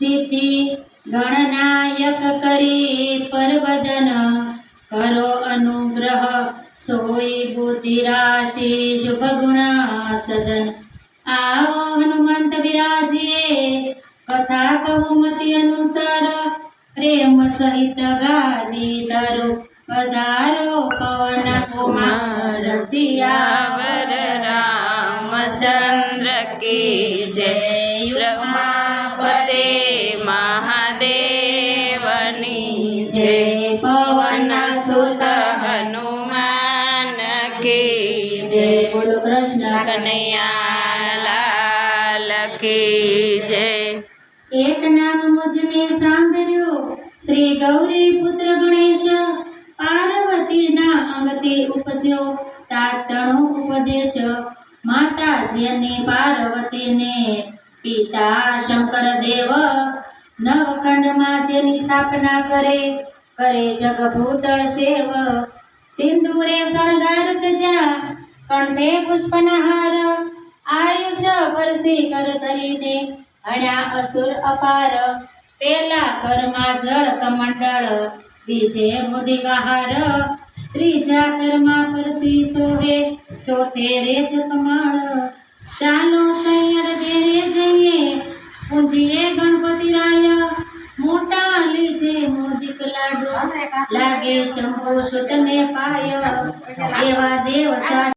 સિદ્ધિ ગણનાયક કરી પરવદન. કરો અનુગ્રહ સોઈ બુદ્ધિ રાશિ શુભ ગુણ સદન. આવો હનુમંત બિરાજીએ કથા કૌમતી અનુસાર. પ્રેમ સહિત ગાદી ધરો, પધારો પવન કુમાર સિયાવર રામચંદ્ર કી જય. રમાપતે જય પવન સુત હનુમાન કી જય. બોલો કૃષ્ણ કનૈયા લાલ કી જય. એક નામ મુજને સાંભળ્યું. શ્રી ગૌરી પુત્ર ગણેશ પાર્વતીના અંગતે ઉપજ્યો. તાતણો ઉપદેશ માતાજીને પાર્વતીને પિતા શંકર દેવ નવખંડમાં જેની સ્થાપના કરે કરે જગભૂતળ સેવ, સિંદૂરે શણગાર સજા કંઠે પુષ્પના હાર આયુષ પરસી કર ધરીને હણ્યા અસુર અપાર. પેલા કરમાં જળ કમંડળ, બીજે મુદિગાહાર. ત્રીજા કરમાં પરસી સોહે ચોથેરે જપમાળ ચાલો સૈયર ઘેરે જઈએ, પૂંજીએ ગણપતિ રાય. મોટા લીજે મોદી લાગે શંભો સુતને પાયો. એવા દેવ